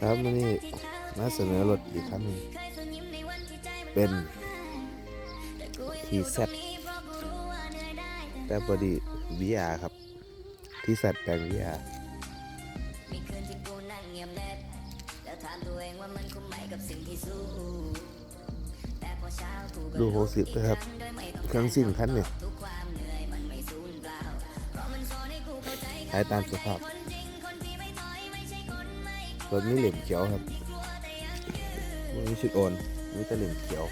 ครับวันนี้มาเสนอรถอีกครั้งหนึ่งเป็นทีเซตแต่พอดีวิอาครับที่สัตว์แปลงวิอามีคืนที่กูนั่งเงียบเน็บแล้วถามตัวเองว่ามันคุ้มไหมกับสิ่งที่สู้แต่พอเช้ากูก็ดูโหสิบนะครับเครื่องสิ้นคันเนี่ยทุกความเหนื่อยมันไม่สูญเปล่าเพราะมันสอนให้กูเข้าใจขายตามสภาพ รถนี้เหลี่ยมเขียวครับไม่มีชุดโอนมีต่เหลี่ยมเขียว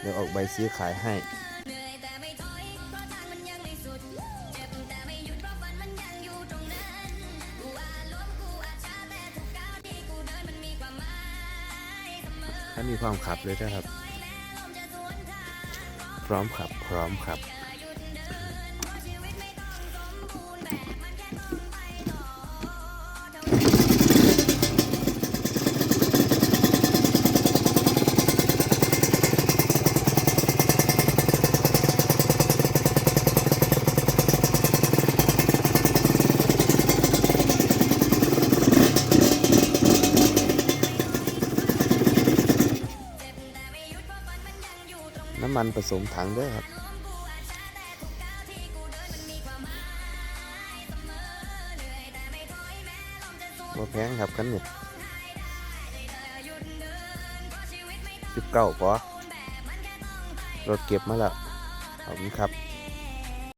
เดี๋ยวออกใบซื้อขายให้ขันยังไม่สุดเจ็บแต่ไม่หยุดเพราะฝันมันยังอยู่ตรงนั้นกูอาจล้มกูอาจช้าแต่ทุกก้าวที่กูเดินมันมีความหมายเสมอถ้ามีความขับเลยนะครับ พร้อมขับ พร้อมขับ น้ำมันผสมถังด้วยครับมาแพงครับคันนี้สิบเก้าพอรถเก็บมาแล้วขอบคุณครับ